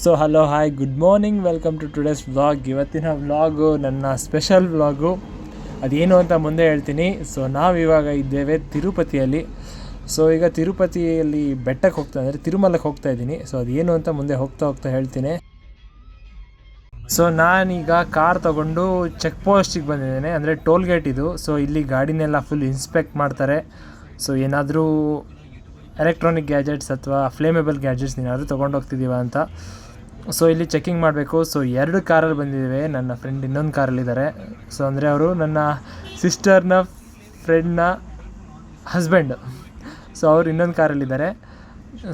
So hello hi good morning welcome to today's vlog ಇವತ್ತಿನ vlog ನನ್ನ special vlog ಅದೇನು ಅಂತ ಮುಂದೆ ಹೇಳ್ತೀನಿ. ಸೊ ನಾವು ಇವಾಗ ಇದ್ದೇವೆ ತಿರುಪತಿಯಲ್ಲಿ. ಸೊ ಈಗ ತಿರುಪತಿಯಲ್ಲಿ ಬೆಟ್ಟಕ್ಕೆ ಹೋಗ್ತಾ, ಅಂದರೆ ತಿರುಮಲಕ್ಕೆ ಹೋಗ್ತಾ ಇದ್ದೀನಿ. ಸೊ ಅದೇನು ಅಂತ ಮುಂದೆ ಹೋಗ್ತಾ ಹೋಗ್ತಾ ಹೇಳ್ತೀನಿ. ಸೊ ನಾನೀಗ ಕಾರ್ ತಗೊಂಡು ಚೆಕ್ ಪೋಸ್ಟಿಗೆ ಬಂದಿದ್ದೇನೆ. ಅಂದರೆ ಟೋಲ್ ಗೇಟ್ ಇದು. ಸೊ ಇಲ್ಲಿ ಗಾಡಿನೆಲ್ಲ ಫುಲ್ ಇನ್ಸ್ಪೆಕ್ಟ್ ಮಾಡ್ತಾರೆ. ಸೊ ಏನಾದರೂ ಎಲೆಕ್ಟ್ರಾನಿಕ್ ಗ್ಯಾಜೆಟ್ಸ್ ಅಥವಾ ಫ್ಲೇಮೇಬಲ್ ಗ್ಯಾಜೆಟ್ಸ್ ಏನಾದರೂ ತೊಗೊಂಡು ಹೋಗ್ತಿದ್ದೀವ ಅಂತ. ಸೊ ಇಲ್ಲಿ ಚೆಕಿಂಗ್ ಮಾಡಬೇಕು. ಸೊ ಎರಡು ಕಾರಲ್ಲಿ ಬಂದಿದ್ದೇವೆ ನನ್ನ ಫ್ರೆಂಡ್ ಇನ್ನೊಂದು ಕಾರಲ್ಲಿದ್ದಾರೆ. ಸೊ ಅಂದರೆ ಅವರು ನನ್ನ ಸಿಸ್ಟರ್ನ ಫ್ರೆಂಡ್ನ ಹಸ್ಬೆಂಡ್ ಸೊ ಅವ್ರು ಇನ್ನೊಂದು ಕಾರಲ್ಲಿದ್ದಾರೆ.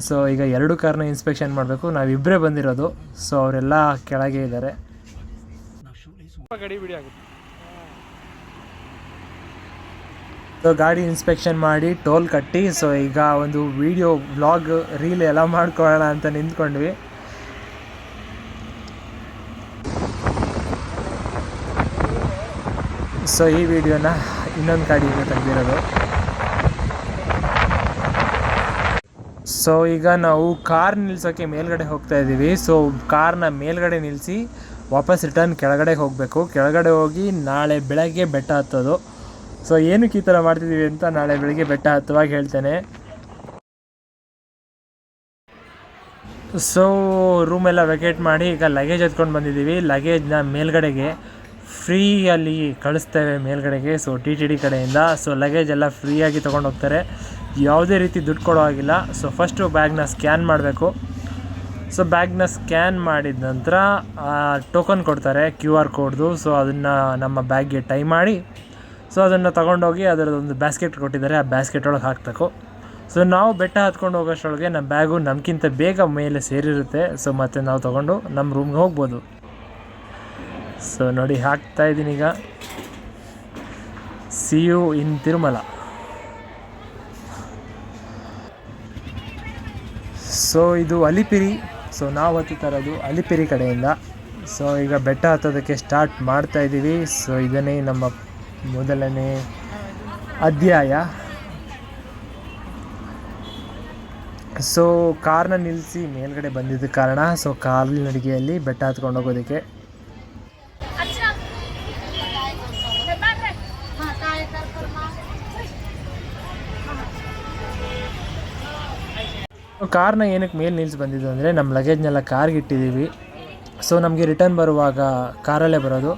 ಸೊ ಈಗ ಎರಡು ಕಾರ್ನ ಇನ್ಸ್ಪೆಕ್ಷನ್ ಮಾಡಬೇಕು. ನಾವಿಬ್ಬರೇ ಬಂದಿರೋದು. ಸೊ ಅವರೆಲ್ಲ ಕೆಳಗೆ ಇದ್ದಾರೆ. ಗಡಿ ಬಿಡಿ ಆಗುತ್ತೆ. ಸೊ ಗಾಡಿ ಇನ್ಸ್ಪೆಕ್ಷನ್ ಮಾಡಿ ಟೋಲ್ ಕಟ್ಟಿ ಸೊ ಈಗ ಒಂದು ವಿಡಿಯೋ ವ್ಲಾಗ್ ರೀಲ್ ಎಲ್ಲ ಮಾಡ್ಕೊಳ್ಳೋಣ ಅಂತ ನಿಂತ್ಕೊಂಡ್ವಿ. ಸೊ ಈ ವಿಡಿಯೋನ ಇನ್ನೊಂದು ಗಾಡಿಯಿಂದ ತೆಗೆದಿರೋದು. ಸೊ ಈಗ ನಾವು ಕಾರ್ ನಿಲ್ಸೋಕ್ಕೆ ಮೇಲ್ಗಡೆ ಹೋಗ್ತಾ ಇದ್ದೀವಿ. ಸೊ ಕಾರ್ನ ಮೇಲ್ಗಡೆ ನಿಲ್ಲಿಸಿ ವಾಪಸ್ ರಿಟರ್ನ್ ಕೆಳಗಡೆ ಹೋಗಬೇಕು. ಕೆಳಗಡೆ ಹೋಗಿ ನಾಳೆ ಬೆಳಗ್ಗೆ ಬೆಟ್ಟ ಹತ್ತೋದು. ಸೊ ಏನಕ್ಕೆ ಈ ಥರ ಮಾಡ್ತಿದ್ದೀವಿ ಅಂತ ನಾಳೆ ಬೆಳಗ್ಗೆ ಬೆಟ್ಟ ಹತ್ತುವಾಗ ಹೇಳ್ತೇನೆ. ಸೊ ರೂಮೆಲ್ಲ ವೆಕೇಟ್ ಮಾಡಿ ಈಗ ಲಗೇಜ್ ಎತ್ಕೊಂಡು ಬಂದಿದ್ದೀವಿ. ಲಗೇಜ್ನ ಮೇಲ್ಗಡೆಗೆ ಫ್ರೀಯಲ್ಲಿ ಕಳಿಸ್ತೇವೆ ಮೇಲ್ಗಡೆಗೆ ಸೊ ಟಿ ಟಿ ಡಿ ಕಡೆಯಿಂದ. ಸೊ ಲಗೇಜ್ ಎಲ್ಲ ಫ್ರೀಯಾಗಿ ತೊಗೊಂಡು ಹೋಗ್ತಾರೆ. ಯಾವುದೇ ರೀತಿ ದುಡ್ಡು ಕೊಡೋ ಆಗಿಲ್ಲ ಸೊ ಫಸ್ಟು ಬ್ಯಾಗ್ನ ಸ್ಕ್ಯಾನ್ ಮಾಡಬೇಕು. ಸೊ ಬ್ಯಾಗ್ನ ಸ್ಕ್ಯಾನ್ ಮಾಡಿದ ನಂತರ ಟೋಕನ್ ಕೊಡ್ತಾರೆ ಕ್ಯೂ ಆರ್ ಕೋಡ್ದು ಸೊ ಅದನ್ನು ನಮ್ಮ ಬ್ಯಾಗ್ಗೆ ಟೈ ಮಾಡಿ ಸೊ ಅದನ್ನು ತಗೊಂಡೋಗಿ ಅದರದೊಂದು ಬ್ಯಾಸ್ಕೆಟ್ ಕೊಟ್ಟಿದ್ದಾರೆ, ಆ ಬ್ಯಾಸ್ಕೆಟ್ ಒಳಗೆ ಹಾಕಬೇಕು. ಸೊ ನಾವು ಬೆಟ್ಟ ಹತ್ಕೊಂಡು ಹೋಗೋಷ್ಟರೊಳಗೆ ನಮ್ಮ ಬ್ಯಾಗು ನಮಗಿಂತ ಬೇಗ ಮೇಲೆ ಸೇರಿರುತ್ತೆ. ಸೊ ಮತ್ತೆ ನಾವು ತೊಗೊಂಡು ನಮ್ಮ ರೂಮ್ಗೆ ಹೋಗ್ಬೋದು. ಸೊ ನೋಡಿ ಹಾಕ್ತಾ ಇದ್ದೀನಿ ಈಗ. See you in Tirumala so ಇದು ಅಲಿಪಿರಿ ಸೊ ನಾವು ಹತ್ತುತ್ತಾ ಇರೋದು ಅಲಿಪಿರಿ ಕಡೆಯಿಂದ. ಸೊ ಈಗ ಬೆಟ್ಟ ಹತ್ತೋದಕ್ಕೆ ಸ್ಟಾರ್ಟ್ ಮಾಡ್ತಾ ಇದ್ದೀವಿ ಸೊ ಇದನ್ನೇ ನಮ್ಮ ಮೊದಲನೇ ಅಧ್ಯಾಯ. ಸೊ ಕಾರ್ನ ನಿಲ್ಲಿಸಿ ಮೇಲ್ಗಡೆ ಬಂದಿದ್ದ ಕಾರಣ ಸೊ ಕಾಲಿನಡಿಗೆಯಲ್ಲಿ ಬೆಟ್ಟ ಹತ್ಕೊಂಡು ಹೋಗೋದಕ್ಕೆ. ಕಾರ್ನ ಏನಕ್ಕೆ ಮೇಲೆ ನಿಲ್ಸಿ ಬಂದಿದ್ದು ಅಂದರೆ ನಮ್ಮ ಲಗೇಜ್ನೆಲ್ಲ ಕಾರ್ಗೆ ಇಟ್ಟಿದ್ದೀವಿ. ಸೊ ನಮಗೆ ರಿಟರ್ನ್ ಬರುವಾಗ ಕಾರಲ್ಲೇ ಬರೋದು.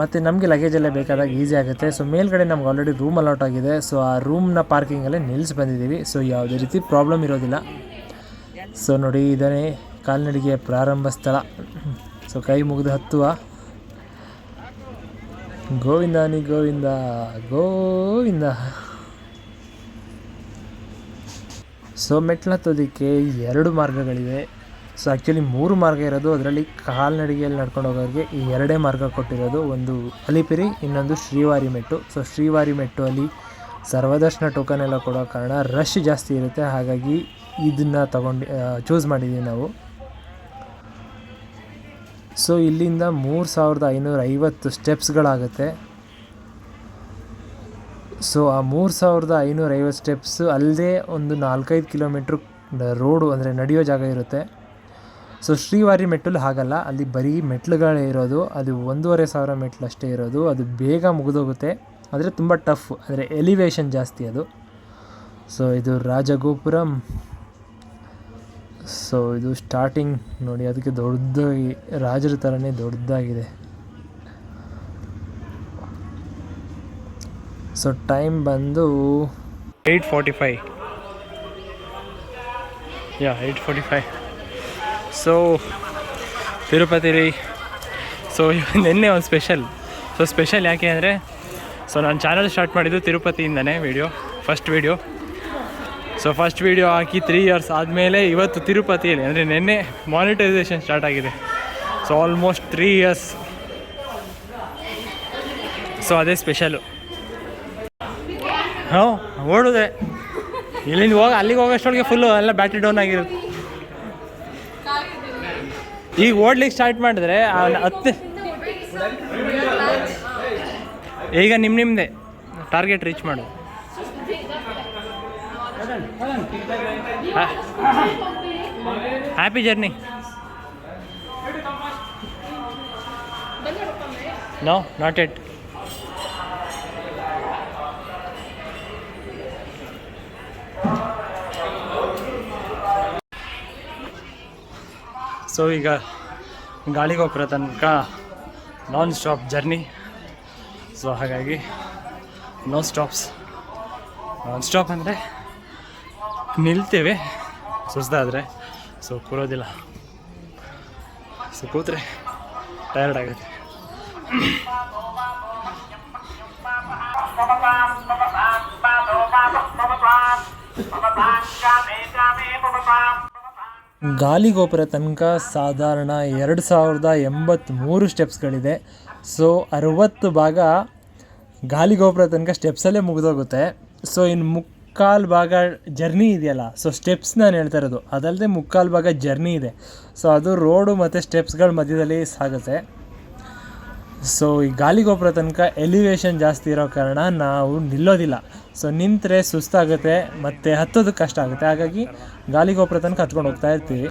ಮತ್ತು ನಮಗೆ ಲಗೇಜ್ ಎಲ್ಲ ಬೇಕಾದಾಗ ಈಸಿ ಆಗುತ್ತೆ. ಸೊ ಮೇಲ್ಗಡೆ ನಮ್ಗೆ ಆಲ್ರೆಡಿ ರೂಮ್ ಅಲಾಟ್ ಆಗಿದೆ. ಸೊ ಆ ರೂಮ್ನ ಪಾರ್ಕಿಂಗಲ್ಲೇ ನಿಲ್ಲಿಸಿ ಬಂದಿದ್ದೀವಿ. ಸೊ ಯಾವುದೇ ರೀತಿ ಪ್ರಾಬ್ಲಮ್ ಇರೋದಿಲ್ಲ. ಸೊ ನೋಡಿ, ಇದನ್ನೇ ಕಾಲ್ನಡಿಗೆ ಪ್ರಾರಂಭ ಸ್ಥಳ. ಸೊ ಕೈ ಮುಗಿದು ಹತ್ತುವ. ಗೋವಿಂದ ನೀ ಗೋವಿಂದ ಗೋವಿಂದ. ಸೊ ಮೆಟ್ಲು ಹತ್ತೋದಕ್ಕೆ ಎರಡು ಮಾರ್ಗಗಳಿವೆ. ಸೊ ಆ್ಯಕ್ಚುಲಿ ಮೂರು ಮಾರ್ಗ ಇರೋದು. ಅದರಲ್ಲಿ ಕಾಲ್ನಡಿಗೆಯಲ್ಲಿ ನಡ್ಕೊಂಡು ಹೋಗೋರಿಗೆ ಈ ಎರಡೇ ಮಾರ್ಗ ಕೊಟ್ಟಿರೋದು ಒಂದು ಅಲಿಪಿರಿ, ಇನ್ನೊಂದು ಶ್ರೀವಾರಿ ಮೆಟ್ಟು. ಸೊ ಶ್ರೀವಾರಿ ಮೆಟ್ಟು ಅಲ್ಲಿ ಸರ್ವದರ್ಶನ ಟೋಕನ್ ಎಲ್ಲ ಕೊಡೋ ಕಾರಣ ರಶ್ ಜಾಸ್ತಿ ಇರುತ್ತೆ. ಹಾಗಾಗಿ ಇದನ್ನು ತಗೊಂಡು ಚೂಸ್ ಮಾಡಿದ್ದೀವಿ ನಾವು. ಸೊ ಇಲ್ಲಿಂದ ಮೂರು ಸಾವಿರದ ಐನೂರ ಐವತ್ತು ಸ್ಟೆಪ್ಸ್ಗಳಾಗುತ್ತೆ ಸೊ ಆ ಮೂರು ಸಾವಿರದ ಐನೂರ ಐವತ್ತು ಸ್ಟೆಪ್ಸು ಅಲ್ಲದೆ ಒಂದು ನಾಲ್ಕೈದು ಕಿಲೋಮೀಟ್ರ್ ರೋಡು ಅಂದರೆ ನಡೆಯೋ ಜಾಗ ಇರುತ್ತೆ. ಸೊ ಶ್ರೀವಾರಿ ಮೆಟ್ಟಲು ಹಾಗಲ್ಲ. ಅಲ್ಲಿ ಬರೀ ಮೆಟ್ಲುಗಳೇ ಇರೋದು. ಅದು ಒಂದೂವರೆ ಸಾವಿರ ಮೆಟ್ಲು ಅಷ್ಟೇ ಇರೋದು. ಅದು ಬೇಗ ಮುಗಿದೋಗುತ್ತೆ. ಆದರೆ ತುಂಬ ಟಫ್. ಅಂದರೆ ಎಲಿವೇಶನ್ ಜಾಸ್ತಿ ಅದು. ಸೊ ಇದು ರಾಜಗೋಪುರಂ. ಸೊ ಇದು ಸ್ಟಾರ್ಟಿಂಗ್ ನೋಡಿ, ಅದಕ್ಕೆ ದೊಡ್ಡದಾಗಿ, ರಾಜರ ಥರನೇ ದೊಡ್ಡದಾಗಿದೆ. ಸೊ ಟೈಮ್ ಬಂದು eight forty five yeah eight forty five so Tirupati ರೀ ಸೊ ನಿನ್ನೆ ಒಂದು ಸ್ಪೆಷಲ್ ಸೊ ಸ್ಪೆಷಲ್ ಯಾಕೆ ಅಂದರೆ ಸೊ ನಾನು ಚಾನಲ್ ಸ್ಟಾರ್ಟ್ ಮಾಡಿದ್ದು ತಿರುಪತಿಯಿಂದನೇ video first video so first video ಹಾಕಿ ತ್ರೀ ಇಯರ್ಸ್ ಆದಮೇಲೆ ಇವತ್ತು ತಿರುಪತಿಯಲ್ಲಿ ಅಂದರೆ ನಿನ್ನೆ ಮಾನಿಟೈಸೇಷನ್ ಸ್ಟಾರ್ಟ್ ಆಗಿದೆ. So almost three years so ಅದೇ ಸ್ಪೆಷಲು ಹಾಂ, ಓಡೋದೆ. ಇಲ್ಲಿಂದ ಹೋಗಿ, ಅಲ್ಲಿಗೆ ಹೋಗೋಷ್ಟೊಳಗೆ ಫುಲ್ಲು ಎಲ್ಲ ಬ್ಯಾಟ್ರಿ ಡೌನ್ ಆಗಿರುತ್ತೆ. ಈಗ ಓಡ್ಲಿಕ್ಕೆ ಸ್ಟಾರ್ಟ್ ಮಾಡಿದ್ರೆ ಹತ್ತು ಈಗ ನಿಮ್ಮ ನಿಮ್ಮದೇ ಟಾರ್ಗೆಟ್ ರೀಚ್ ಮಾಡು. Happy journey no not yet so ಈಗ ಗಾಳಿಗೋಪುರ ತನಕ ನಾನ್ ಸ್ಟಾಪ್ ಜರ್ನಿ ಸೊ ಹಾಗಾಗಿ ನೋ ಸ್ಟಾಪ್ಸ್ ನಾನ್ ಸ್ಟಾಪ್ ಅಂದರೆ ನಿಲ್ತೇವೆ ಸುಸ್ತಾದರೆ. ಸೊ ಕೂರೋದಿಲ್ಲ. ಸೊ ಕೂತ್ರೆ ಟಯರ್ಡ್ ಆಗುತ್ತೆ. ಗಾಲಿಗೋಪುರ ತನಕ ಸಾಧಾರಣ ಎರಡು ಸಾವಿರದ ಎಂಬತ್ತ್ಮೂರು ಸ್ಟೆಪ್ಸ್ಗಳಿದೆ. ಸೊ, ಅರವತ್ತು ಭಾಗ ಗಾಲಿಗೋಪುರ ತನಕ ಸ್ಟೆಪ್ಸಲ್ಲೇ ಮುಗಿದೋಗುತ್ತೆ. ಸೊ, ಇನ್ನು ಮುಕ್ಕಾಲು ಭಾಗ ಜರ್ನಿ ಇದೆಯಲ್ಲ, ಸೊ ಸ್ಟೆಪ್ಸ್ ನಾನು ಹೇಳ್ತಾ ಇರೋದು. ಅದಲ್ಲದೆ ಮುಕ್ಕಾಲು ಭಾಗ ಜರ್ನಿ ಇದೆ. ಸೊ, ಅದು ರೋಡು ಮತ್ತು ಸ್ಟೆಪ್ಸ್ಗಳ ಮಧ್ಯದಲ್ಲಿ ಸಾಗುತ್ತೆ. ಸೊ ಈ ಗಾಲಿಗೋಪುರ ತನಕ ಎಲಿವೇಶನ್ ಜಾಸ್ತಿ ಇರೋ ಕಾರಣ ನಾವು ನಿಲ್ಲೋದಿಲ್ಲ. ಸೊ ನಿಂತರೆ ಸುಸ್ತಾಗುತ್ತೆ ಮತ್ತು ಹತ್ತೋದಕ್ಕೆ ಕಷ್ಟ ಆಗುತ್ತೆ. ಹಾಗಾಗಿ ಗಾಲಿಗೋಪುರ ತನಕ ಹತ್ಕೊಂಡು ಹೋಗ್ತಾ ಇರ್ತೀವಿ.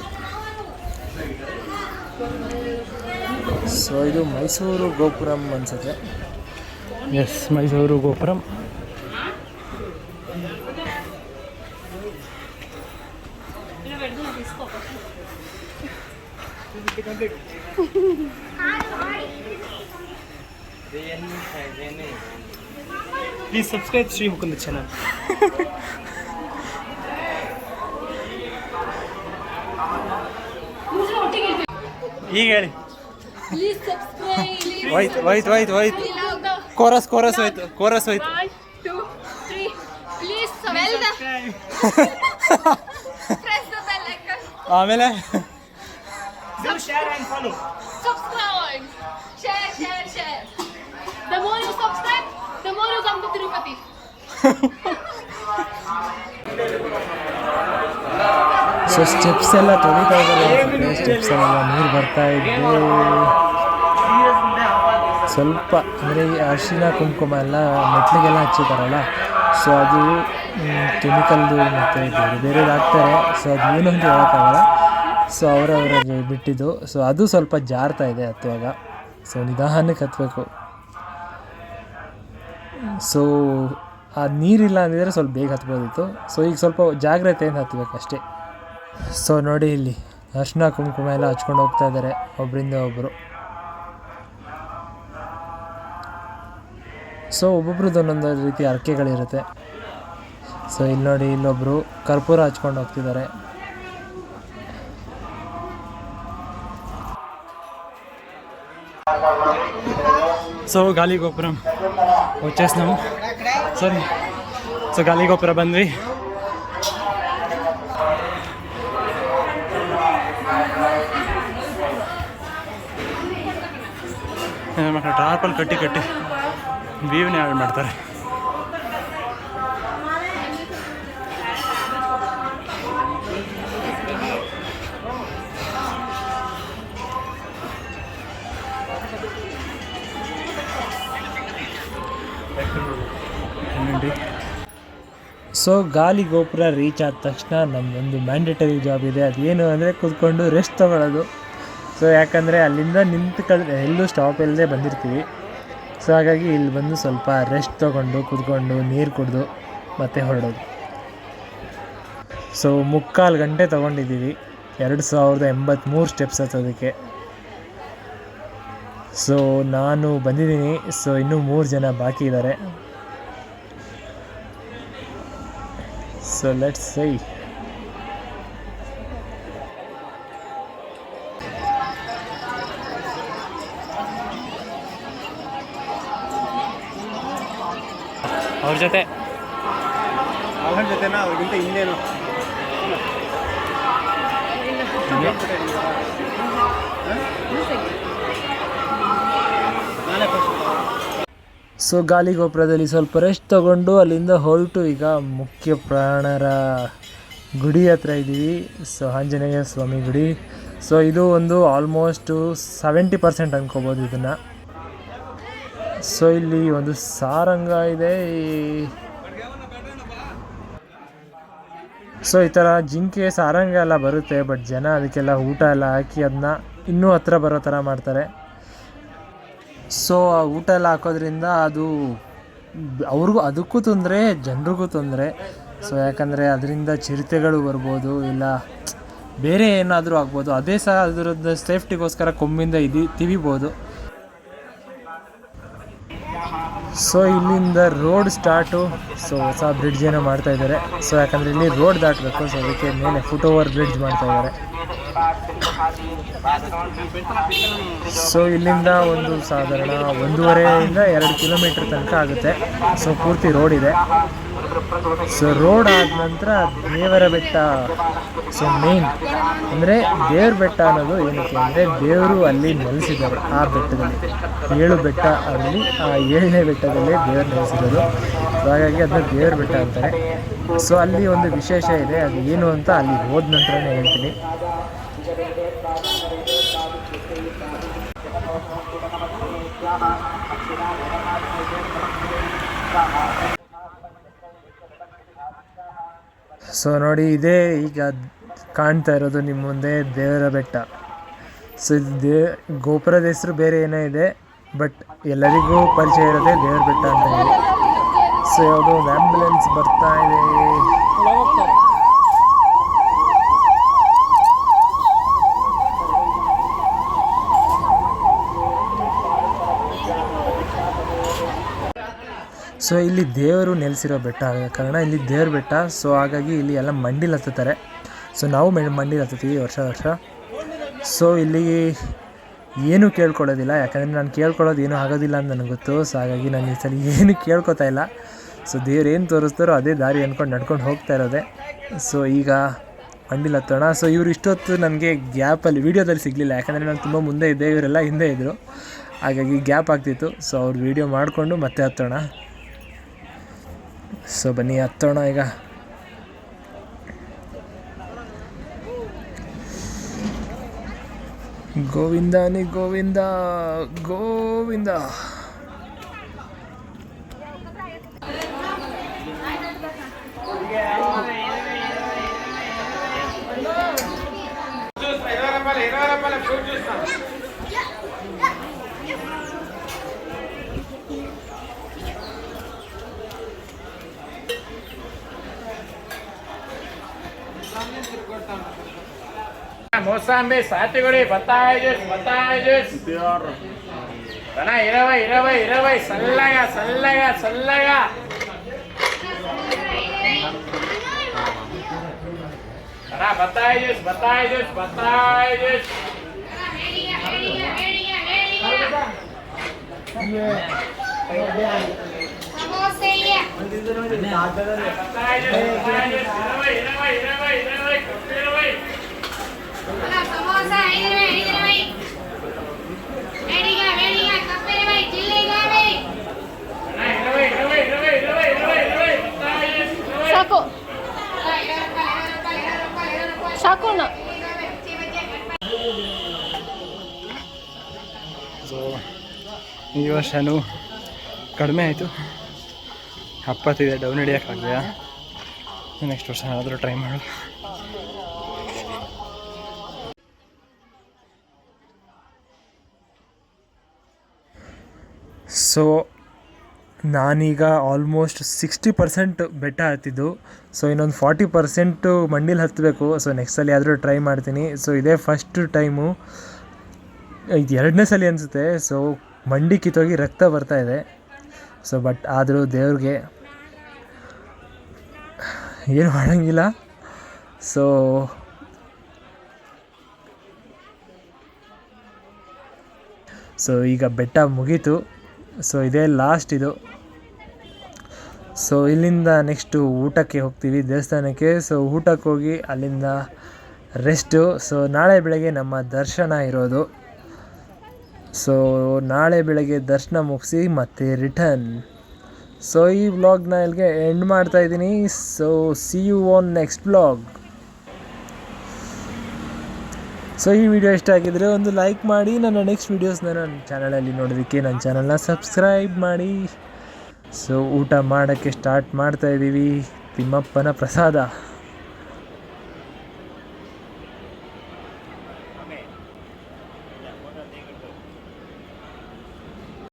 ಸೊ ಇದು ಮೈಸೂರು ಗೋಪುರಂ ಅನ್ಸುತ್ತೆ. Yes Mysuru Gopuram. Please subscribe Shri Mukunda channel ಈಗ ಹೇಳಿ. Please subscribe. ಹೋಯ್ತು ಹೋಯ್ತು ಹೋಯ್ತು ಹೋಯ್ತು. ಕೋರಸ್ ಕೋರಸ್ ಹೋಯ್ತು ಕೋರಸ್ ಹೋಯ್ತು. One, ಸೊ ಸ್ಟೆಪ್ಸ್ ಎಲ್ಲ ತೊಳಿತಾ ಇದ್ದಾರೆ ಸ್ಟೆಪ್ಸ್ ಎಲ್ಲ ನೀರು ಬರ್ತಾ ಇದ್ದು ಸ್ವಲ್ಪ ಅಂದರೆ ಈ ಅರಿಶಿನ ಕುಂಕುಮ ಎಲ್ಲ ಮೆಟ್ಲಿಗೆಲ್ಲ ಹಚ್ಚಿದಾರಲ್ಲ ಸೊ ಅದು ಕೆಮಿಕಲ್ದು ಮತ್ತು ಬೇರೆ ಬೇರೆದು ಹಾಕ್ತಾರೆ. ಸೊ ಅದು ಏನು ಅಂತ ಹೇಳೋಕ್ಕಾಗಲ್ಲ. ಸೊ ಅವರವರ ಬಿಟ್ಟಿದ್ದು. ಸೊ ಅದು ಸ್ವಲ್ಪ ಜಾರ್ತಾ ಇದೆ ಹತ್ತುವಾಗ. ಸೊ ನಿಧಾನಕ್ಕೆ ಹತ್ತಬೇಕು ಸೊ ಆ ನೀರಿಲ್ಲ ಅಂದಿದ್ರೆ ಸ್ವಲ್ಪ ಬೇಗ ಹತ್ಬೋದಿತ್ತು ಸೊ ಈಗ ಸ್ವಲ್ಪ ಜಾಗ್ರತೆಯಿಂದ ಹತ್ತಬೇಕು ಅಷ್ಟೇ ಸೊ ನೋಡಿ ಇಲ್ಲಿ ಅರ್ಶಿನ ಕುಂಕುಮ ಎಲ್ಲ ಹಚ್ಕೊಂಡು ಹೋಗ್ತಾ ಇದ್ದಾರೆ ಒಬ್ಬರಿಂದ ಒಬ್ಬರು ಸೊ ಒಬ್ಬೊಬ್ರದ್ದು ಒಂದೊಂದು ರೀತಿ ಅರ್ಕೆಗಳಿರುತ್ತೆ ಸೊ ಇಲ್ಲಿ ನೋಡಿ ಇಲ್ಲೊಬ್ಬರು ಕರ್ಪೂರ ಹಚ್ಕೊಂಡು ಹೋಗ್ತಿದ್ದಾರೆ సో గాలిగోపురం వచ్చేసినాము sir. Sa galing ko para bandri. ಮಕ್ಕಳು ಟ್ರಾಪಲ್ ಕಟ್ಟಿ ಕಟ್ಟಿ ವ್ಯೂನೇ ಹಾಳು ಮಾಡ್ತಾರೆ ಸೊ ಗಾಲಿ ಗೋಪುರ ರೀಚ್ ಆದ ತಕ್ಷಣ ನಮ್ಮದೊಂದು ಮ್ಯಾಂಡೇಟರಿ ಜಾಬ್ ಇದೆ. ಅದೇನು ಅಂದರೆ ಕೂತ್ಕೊಂಡು ರೆಸ್ಟ್ ತೊಗೊಳ್ಳೋದು ಸೊ ಯಾಕಂದರೆ ಅಲ್ಲಿಂದ ನಿಂತ್ಕೊಳ್ಳಿ ಎಲ್ಲೂ ಸ್ಟಾಪ್ ಇಲ್ಲದೆ ಬಂದಿರ್ತೀವಿ. ಸೊ ಹಾಗಾಗಿ ಇಲ್ಲಿ ಬಂದು ಸ್ವಲ್ಪ ರೆಸ್ಟ್ ತೊಗೊಂಡು ಕೂತ್ಕೊಂಡು ನೀರು ಕುಡಿದು ಮತ್ತೆ ಹೊರಡೋದು. ಸೊ ಮುಕ್ಕಾಲು ಗಂಟೆ ತೊಗೊಂಡಿದ್ದೀವಿ. ಎರಡು ಸಾವಿರದ ಎಂಬತ್ತ್ಮೂರು ಸ್ಟೆಪ್ಸ್ ಹತ್ತೋದಕ್ಕೆ ಸೊ ನಾನು ಬಂದಿದ್ದೀನಿ. ಸೊ ಇನ್ನೂ ಮೂರು ಜನ ಬಾಕಿ ಇದ್ದಾರೆ ಸೊ ಲೆಟ್ಸ್ ಸೈ ಅವ್ರ ಜೊತೆ. ಅವನ ಜೊತೆನಾ ಅವ್ರಿಗಿಂತ ಹಿಂದೇನು. ನಾನೇ ಫಸ್ಟ್ ಸೊ ಗಾಲಿಗೋಪುರದಲ್ಲಿ ಸ್ವಲ್ಪ ರೆಸ್ಟ್ ತಗೊಂಡು ಅಲ್ಲಿಂದ ಹೊರಟು ಈಗ ಮುಖ್ಯ ಪ್ರಾಣರ ಗುಡಿ ಹತ್ರ ಇದ್ದೀವಿ. ಸೊ ಆಂಜನೇಯ ಸ್ವಾಮಿ ಗುಡಿ. ಸೊ ಇದು ಒಂದು ಆಲ್ಮೋಸ್ಟು ಸೆವೆಂಟಿ ಪರ್ಸೆಂಟ್ ಅಂದ್ಕೋಬೋದು ಇದನ್ನು. ಸೊ ಇಲ್ಲಿ ಒಂದು ಸಾರಂಗ ಇದೆ. ಸೊ ಈ ಥರ ಜಿಂಕೆ ಸಾರಂಗ ಎಲ್ಲ ಬರುತ್ತೆ ಬಟ್ ಜನ ಅದಕ್ಕೆಲ್ಲ ಊಟ ಎಲ್ಲ ಹಾಕಿ ಅದನ್ನ ಇನ್ನೂ ಹತ್ರ ಬರೋ ಥರ ಮಾಡ್ತಾರೆ. ಸೊ ಊಟ ಎಲ್ಲ ಹಾಕೋದ್ರಿಂದ ಅದು ಅವ್ರಿಗೂ ಅದಕ್ಕೂ ತೊಂದರೆ, ಜನರಿಗೂ ತೊಂದರೆ. ಸೊ, ಯಾಕಂದರೆ ಅದರಿಂದ ಚಿರತೆಗಳು ಬರ್ಬೋದು, ಇಲ್ಲ ಬೇರೆ ಏನಾದರೂ ಆಗ್ಬೋದು. ಅದೇ ಸಹ ಅದರದ್ದು ಸೇಫ್ಟಿಗೋಸ್ಕರ ಕೊಂಬಿಂದ ಇದಿ, ತಿವಿಬೋದು. ಸೊ, ಇಲ್ಲಿಂದ ರೋಡ್ ಸ್ಟಾರ್ಟು. ಸೊ, ಹೊಸ ಬ್ರಿಡ್ಜ್ ಏನೋ ಮಾಡ್ತಾ ಇದ್ದಾರೆ. ಸೊ, ಯಾಕಂದರೆ ಇಲ್ಲಿ ರೋಡ್ ದಾಟಬೇಕು. ಸೊ, ಅದಕ್ಕೆ ಮೇಲೆ ಫುಟ್ ಓವರ್ ಬ್ರಿಡ್ಜ್ ಮಾಡ್ತಾ ಇದ್ದಾರೆ. ಸೊ ಇಲ್ಲಿಂದ ಒಂದು ಸಾಧಾರಣ ಒಂದೂವರೆಯಿಂದ ಎರಡು ಕಿಲೋಮೀಟರ್ ತನಕ ಆಗುತ್ತೆ. ಸೊ ಪೂರ್ತಿ ರೋಡ್ ಇದೆ. ಸೊ ರೋಡ್ ಆದ ನಂತರ ದೇವರ ಬೆಟ್ಟ ಸೊ ಮೇನ್ ಅಂದರೆ ದೇವ್ರ ಬೆಟ್ಟ ಅನ್ನೋದು ಏನಕ್ಕೆ ಅಂದರೆ ದೇವರು ಅಲ್ಲಿ ನೆಲೆಸಿದ್ದಾರೆ ಆ ಬೆಟ್ಟದಲ್ಲಿ. ಏಳು ಬೆಟ್ಟ ಅಲ್ಲಿ, ಆ ಏಳನೇ ಬೆಟ್ಟದಲ್ಲೇ ದೇವರು ನೆಲೆಸಿರೋದು. ಹಾಗಾಗಿ ಅದನ್ನ ದೇವ್ರ ಬೆಟ್ಟ ಅಂತಾರೆ. ಸೊ ಅಲ್ಲಿ ಒಂದು ವಿಶೇಷ ಇದೆ. ಅದು ಏನು ಅಂತ ಅಲ್ಲಿ ಹೋದ ನಂತರನೇ ಹೇಳ್ತೀನಿ. ಸೊ ನೋಡಿ, ಇದೇ ಈಗ ಕಾಣ್ತಾ ಇರೋದು ನಿಮ್ಮ ಮುಂದೆ ದೇವರ ಬೆಟ್ಟ. ಸೊ ಇದು ದೇ, ಗೋಪುರದ ಹೆಸರು ಬೇರೆ ಏನೇ ಇದೆ ಬಟ್ ಎಲ್ಲರಿಗೂ ಪರಿಚಯ ಇರೋದೇ ದೇವರ ಬೆಟ್ಟ ಅಂತ ಹೇಳಿ. ಸೊ ಯಾವುದೋ ಒಂದು ಆ್ಯಂಬುಲೆನ್ಸ್ ಬರ್ತಾ ಇದೆ. ಸೊ ಇಲ್ಲಿ ದೇವರು ನೆಲೆಸಿರೋ ಬೆಟ್ಟ ಆದ ಕಾರಣ ಇಲ್ಲಿ ದೇವ್ರ ಬೆಟ್ಟ. ಸೊ ಹಾಗಾಗಿ ಇಲ್ಲಿ ಎಲ್ಲ ಮಂಡಿಲಿ ಹತ್ತುತ್ತಾರೆ ಸೊ ನಾವು ಮಂಡಿಲ್ ಹತ್ತುತ್ತೀವಿ ವರ್ಷ ವರ್ಷ. ಸೊ ಇಲ್ಲಿ ಏನೂ ಕೇಳ್ಕೊಳ್ಳೋದಿಲ್ಲ. ಯಾಕಂದರೆ ನಾನು ಕೇಳ್ಕೊಳ್ಳೋದು ಏನೂ ಆಗೋದಿಲ್ಲ ಅಂತ ನನಗೆ ಗೊತ್ತು. ಸೊ ಹಾಗಾಗಿ ನಾನು ಈ ಸಲ ಏನು ಕೇಳ್ಕೊತಾ ಇಲ್ಲ. ಸೊ ದೇವ್ರು ಏನು ತೋರಿಸ್ತಾರೋ ಅದೇ ದಾರಿ ಅಂದ್ಕೊಂಡು ನಡ್ಕೊಂಡು ಹೋಗ್ತಾ ಇರೋದೆ. ಸೊ ಈಗ ಮಂಡಿಲಿ ಹತ್ತೋಣ ಸೊ ಇವರು ಇಷ್ಟೊತ್ತು ನನಗೆ ಗ್ಯಾಪಲ್ಲಿ, ವೀಡಿಯೋದಲ್ಲಿ ಸಿಗಲಿಲ್ಲ. ಯಾಕಂದರೆ ನಾನು ತುಂಬ ಮುಂದೆ ಇದ್ದೆ, ಇವರೆಲ್ಲ ಹಿಂದೆ ಇದ್ದರು ಹಾಗಾಗಿ ಗ್ಯಾಪ್ ಆಗ್ತಿತ್ತು. ಸೊ ಅವ್ರು ವೀಡಿಯೋ ಮಾಡಿಕೊಂಡು ಮತ್ತೆ ಹತ್ತೋಣ. ಸೊ ಬನ್ನಿ ಹತ್ತೋಣ ಈಗ ಗೋವಿಂದನಿ ಗೋವಿಂದ ಗೋವಿಂದ Thank you. மோசாம்பி சாத்துக்குடி பத்தாய ஜூஸ் பத்தாய ஜூஸ். அண்ணா இரவை இரவை இரவை சல்லக சல்லக சல்லக. அண்ணா பத்தாய ஜூஸ் பத்தாய ஜூஸ் பத்தாய ஜூஸ். இரவை இரவை இரவை ವರ್ಷನೂ ಕಡಿಮೆ ಆಯಿತು. ಅಪ್ಪತ್ತಿದೆ ಡೌನ್ ಹಿಡಿಯೋಕ್ಕಾಗಲಿಲ್ಲ ನೆಕ್ಸ್ಟ್ ವರ್ಷ ಏನಾದರೂ ಟ್ರೈ ಮಾಡು ಸೊ ನಾನೀಗ ಆಲ್ಮೋಸ್ಟ್ ಸಿಕ್ಸ್ಟಿ ಪರ್ಸೆಂಟ್ ಬೆಟ್ಟ ಹತ್ತಿದ್ದು. ಸೊ ಇನ್ನೊಂದು ಫಾರ್ಟಿ ಪರ್ಸೆಂಟು ಮಂಡಿಲಿ ಹತ್ತಬೇಕು ಸೊ ನೆಕ್ಸ್ಟ್ ಸಲ ಆದರೂ ಟ್ರೈ ಮಾಡ್ತೀನಿ. ಸೊ ಇದೇ ಫಸ್ಟ್ ಟೈಮು ಇದು ಎರಡನೇ ಸಲ ಅನಿಸುತ್ತೆ. ಸೊ ಮಂಡಿ ಕಿತ್ತೋಗಿ ರಕ್ತ ಬರ್ತಾ ಇದೆ. ಸೊ ಬಟ್ ಆದರೂ ದೇವ್ರಿಗೆ ಏನು ಮಾಡೋಂಗಿಲ್ಲ. ಸೊ ಸೊ ಈಗ ಬೆಟ್ಟ ಮುಗೀತು. ಸೊ ಇದೇ ಲಾಸ್ಟ್ ಇದು. ಸೊ ಇಲ್ಲಿಂದ ನೆಕ್ಸ್ಟು ಊಟಕ್ಕೆ ಹೋಗ್ತೀವಿ ದೇವಸ್ಥಾನಕ್ಕೆ. ಸೊ ಊಟಕ್ಕೆ ಹೋಗಿ ಅಲ್ಲಿಂದ ರೆಸ್ಟು ಸೊ ನಾಳೆ ಬೆಳಗ್ಗೆ ನಮ್ಮ ದರ್ಶನ ಇರೋದು. ಸೊ ನಾಳೆ ಬೆಳಗ್ಗೆ ದರ್ಶನ ಮುಗಿಸಿ ಮತ್ತೆ ರಿಟರ್ನ್ ಸೊ ಈ ವ್ಲಾಗ್ನ ಇಲ್ಲಿಗೆ ಎಂಡ್ ಮಾಡ್ತಾ ಇದ್ದೀನಿ. So see you on next vlog so ಈ ವಿಡಿಯೋ ಇಷ್ಟ ಆಗಿದ್ರೆ ಒಂದು ಲೈಕ್ ಮಾಡಿ, ನನ್ನ ನೆಕ್ಸ್ಟ್ ವೀಡಿಯೋಸ್ನ ನನ್ನ ಚಾನಲಲ್ಲಿ ನೋಡೋದಕ್ಕೆ ನನ್ನ ಚಾನಲ್ನ ಸಬ್ಸ್ಕ್ರೈಬ್ ಮಾಡಿ. ಸೊ ಊಟ ಮಾಡೋಕ್ಕೆ ಸ್ಟಾರ್ಟ್ ಮಾಡ್ತಾ ಇದ್ದೀವಿ. ತಿಮ್ಮಪ್ಪನ ಪ್ರಸಾದ.